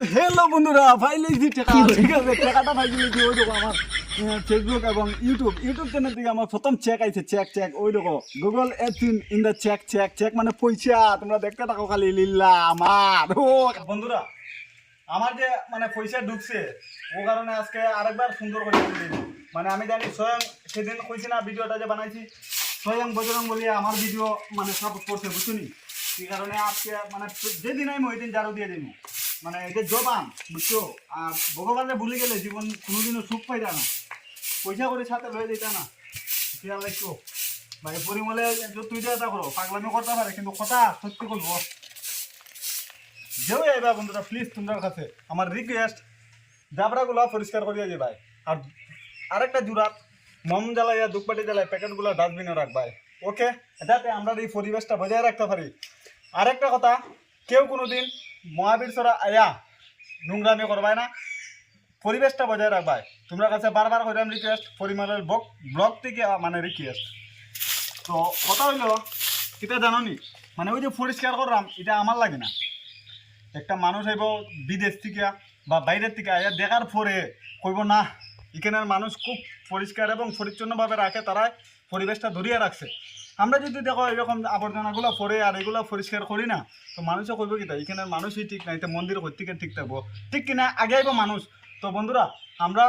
Hello বন্ধুরা ফাইলেছি টাকা ঠিক আছে টাকাটা ফাইলে কি ওই দেখো আমার ফেসবুক এবং ইউটিউব ইউটিউব চ্যানেল থেকে আমার প্রথম চেক আইছে চেক চেক ওই দেখো Google apps in the check check check মানে পয়সা তোমরা দেখতে থাকো খালি লিল্লা আমার ও বন্ধুরা আমার যে মানে পয়সা ঢুকছে ও কারণে আজকে আরেকবার সুন্দর করে মানে আমি জানি স্বয়ং সেদিন কইছি না ভিডিওটা যে বানাইছি স্বয়ং বজরং বলিয়া আমার ভিডিও মানে সাপোর্ট করছে বুঝছনি এই কারণে আজকে মানে যেদিন আমি ওই দিন জারো দিয়ে দিন মানে এটা জবান, বুঝছ? আর ভগবানে ভুলে গেলে জীবন কোনোদিনও সুখ পাইতা না। পয়সা করে সাথে লয়ে যেতা না। খেয়াল রাখছো ভাই, পরিমলে তুই এটা করো, পাগলামি করতে পারে, কিন্তু কথা সত্যি করব যেও এবার বন্ধুরা প্লিজ তোমার কাছে আমার রিকোয়েস্ট জাবরাগুলো পরিষ্কার করিয়া যে ভাই। আর আরেকটা জুরাত, মম জ্বালাইয়া দুপবাটি জ্বালাই প্যাকেটগুলো ডাস্টবিনে রাখবাই ওকে যাতে আমরা এই পরিবেশটা বজায় রাখতে পারি। আরেকটা কথা কেউ কোনোদিন মহাবীর সরা আয়া নোংরামি করবাই না। পরিবেশটা বজায় রাখবাই তোমরা কাছে বারবার কইরাম রিকোয়েস্ট পরিমাণের ব্লগ থেকে মানে রিকোয়েস্ট তো কথা হইল এটা জানো মানে ওই যে পরিষ্কার করলাম, এটা আমার লাগে না। একটা মানুষ আইব বিদেশ থেকে বা বাইরের থেকে আয়া, দেখার পরে কইব, না, এখানের মানুষ খুব পরিষ্কার এবং পরিচ্ছন্নভাবে রাখে তারা পরিবেশটা ধরিয়ে রাখছে। আমরা যদি দেখো এরকম আবর্জনাগুলো পরে আর এগুলো পরিষ্কার করি না, তো মানুষও কইব কি তাই এখানের মানুষই ঠিক নাই, তো মন্দির থেকে ঠিক থাকব। ঠিক কিনা আগে আইব মানুষ। তো বন্ধুরা, আমরা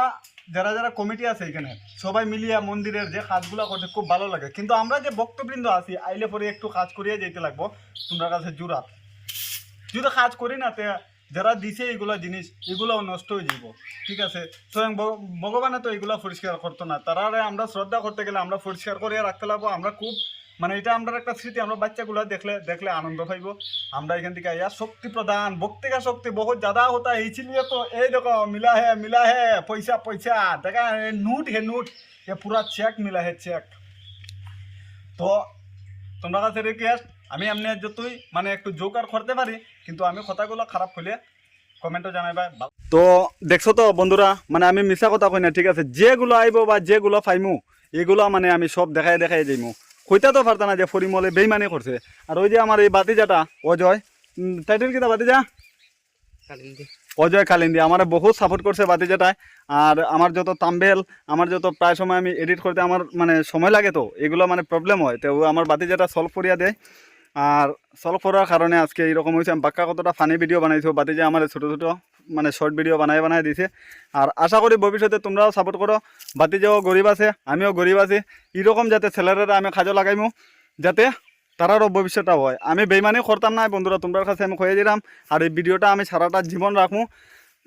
যারা যারা কমিটি আছে এখানে, সবাই মিলিয়া মন্দিরের যে কাজগুলো করতে খুব ভালো লাগে। কিন্তু আমরা যে বক্তবৃন্দ আছি, আইলে পরে একটু কাজ করিয়ে যেতে লাগবো। তোমরা কাছে জুরাত যদি কাজ করি না, তে যারা দিছে এগুলো জিনিস, এগুলোও নষ্ট হয়ে যাব ঠিক আছে? স্বয়ং ভগবানে তো এগুলো পরিষ্কার করতো না। তারা আমরা শ্রদ্ধা করতে গেলে আমরা পরিষ্কার করে রাখতে লাগবো। আমরা খুব মানে এটা আমরা একটা স্মৃতি, আমরা বাচ্চাগুলো দেখলে দেখলে আনন্দ পাইব। আমরা এখান থেকে ইয়া শক্তি প্রদান ভক্তিকা শক্তি বহুত জ্যাদা হতা এইছিলিয়ে তো, এই দেখো মিলা হে মিলা হে পয়সা পয়সা, দেখা নোট, হে নোট, এ পুরা চেক মিলা হে চেক তো তোমরা কাছে রিকোয়েস্ট আমি এমনি যতই মানে একটু জোকার করতে পারি, কিন্তু আমি কথাগুলো খারাপ হলে কমেন্টও জানাইবা। তো দেখছ তো বন্ধুরা মানে আমি মিছা কথা কই না, ঠিক আছে? যেগুলো আইব বা যেগুলো ফাইমু এগুলো মানে আমি সব দেখাই দেখাই যাইমু কইতা তো পারতা না যে ফরিমলে বেইমানি করছে। আর ওই যে আমার এই বাতিজাটা অজয় টাইটেল কিতা বাতিজা? অজয় কালিন্দি আমার বহুত সাপোর্ট করছে বাতিজাটায়। আর আমার যত তাম্বেল আমার যত প্রায় সময় আমি এডিট করতে আমার মানে সময় লাগে তো এগুলো মানে প্রবলেম হয়। তো আমার বাতিজাটা সলভ করিয়া দেয় আর সলভ করার কারণে আজকে এইরকম হয়েছে আমি বাক্কা কতটা ফানি ভিডিও বানাইছো বাতিজা আমার ছোটো ছোটো মানে শর্ট ভিডিও বানাই বানাই দিছে। আর আশা করি ভবিষ্যতে তোমরাও সাপোর্ট করো। বাতিজাও গরিব আছে, আমিও গরিব আছি। এরকম যাতে ছেলেরা আমি খাজো লাগাইমু, যাতে তারারও ভবিষ্যৎটা হয়। আমি বেইমানি করতাম না বন্ধুরা তোমার কাছে আমি কয়ে দিলাম। আর এই ভিডিওটা আমি সারাটা জীবন রাখব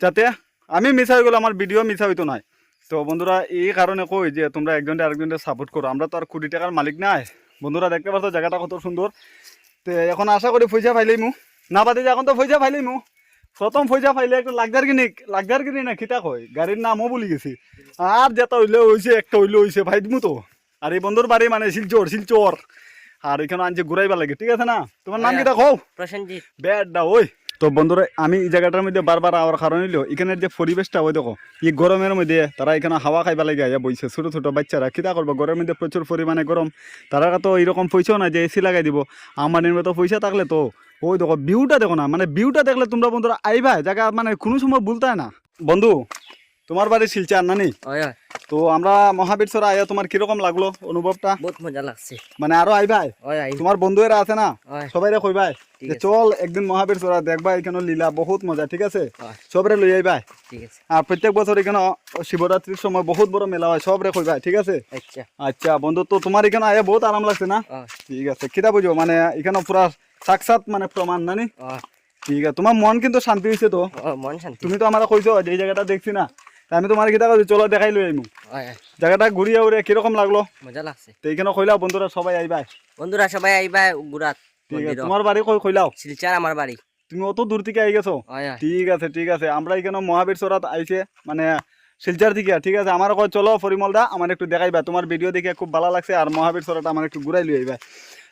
যাতে আমি মিশা হয়ে গেলে আমার ভিডিও মিশা হইতো নাই। তো বন্ধুরা, এই কারণে কই যে তোমরা একজনটা আরেকজনকে সাপোর্ট করো। আমরা তো আর কোটি টাকার মালিক নাই। বন্ধুরা, দেখতে পাচ্ছ জায়গাটা কত সুন্দর। তো এখন আশা করি পয়সা ফাইলেইমু। না বাদে এখন তো পয়সা ফাইলেইমু। প্রথম পয়সা পাইলে একটা লাগজার কিনি লাগজার কিনি না খিতা কয় গাড়ির নামও বলি গেছি। আর যেটা হইলে হইছে একটা হইলে হইছে ভাই দিমু তো। আর এই বন্ধুর বাড়ি মানে শিলচর শিলচর আর এখানে আনছে ঘুরাইবার লাগে ঠিক আছে না? তোমার নাম কিটা কও? প্রসেনজিৎ ব্যাডটা ওই তো বন্ধুরা, আমি এই জায়গাটার মধ্যে বারবার আওয়ার কারণ হইল, এখানের যে পরিবেশটা, ওই দেখো, এই গরমের মধ্যে তারা এখানে হাওয়া খাইবা লাগে আইয়া বইছে, ছোট ছোট বাচ্চারা কিতা করব? গরমের মধ্যে প্রচুর পরিমাণে গরম। তারা তো এইরকম পয়সাও না যে এসি লাগাই দিব। আমাদের মতো পয়সা থাকলে তো, ওই দেখো ভিউটা দেখো না মানে ভিউটা দেখলে তোমরা বন্ধুরা আইবা, জায়গা মানে কোনো সময় বলতে না। বন্ধু, তোমার বাড়ি শিলচার নানি তো আমরা মহাবীর সরা আইয়া তোমার কীরকম লাগল অনুভবটা? বহুত মজা লাগছে। মানে আরও আই তোমার বন্ধুরা আছে না? সবাই রে কইবাই যে চল একদিন মহাবীর চোরা দেখবা এখানে লীলা বহুত মজা ঠিক আছে? সবরে লই আইবাই ঠিক আছে। আর প্রত্যেক বছর এখানে শিবরাত্রির সময় বহুত বড় মেলা হয় সবরে কইবাই ঠিক আছে? আচ্ছা। আচ্ছা বন্ধু তো তোমার এখানে আয়া বহুত আরাম লাগছে না? ঠিক আছে কিতা বুঝো? মানে এখানে পুরা সাক্ষাৎ মানে প্রমাণ নানি ঠিক আছে তোমার মন কিন্তু শান্তি হয়েছে তো? মন শান্তি। তুমি তো আমার কইছো যে জায়গাটা দেখছি না। আমি তোমার কিতা কইছি চলো দেখাই লই আইমু জায়গাটা ঘুরিয়ে উড়ে কীরকম লাগল? মজা লাগছে। তো এখানে কইলাও বন্ধুরা সবাই আইবাই বন্ধুরা সবাই আইবা গুরাত ঠিক আছে তোমার বাড়ি কই কইলাও শিলচার আমার বাড়ি তুমি অত দূর থেকে আই গেছো? ঠিক আছে ঠিক আছে। আমরা এখানে মহাবীর সরাত আইছে মানে শিলচার থেকে ঠিক আছে আমার কয় চলো পরিমল দা আমার একটু দেখাইবা। তোমার ভিডিও দেখে খুব ভালো লাগছে আর মহাবীর সরাটা আমার একটু ঘুরাই লই আইবা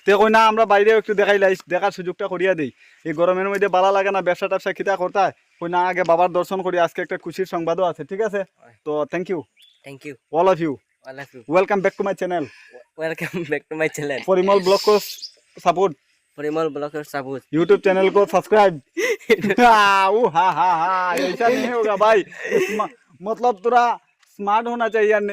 তে কই না আমরা বাইরেও একটু দেখাই লাই দেখার সুযোগটা করিয়া দিই এই গরমের মধ্যে ভালো লাগে না ব্যবসা ট্যাবসা খিতা করতে হয় কই না আগে বাবার দর্শন করি আজকে একটা খুশির সংবাদও আছে ঠিক আছে তো thank you thank you all of you I love you welcome back to my channel welcome back to my channel Parimal blog को सपोर्ट परिमल ब्लॉगर साबुत यूट्यूब चैनल को सब्सक्राइब हाँ, वो हाँ हाँ हाँ ऐसा नहीं होगा भाई म- मतलब थोड़ा स्मार्ट होना चाहिए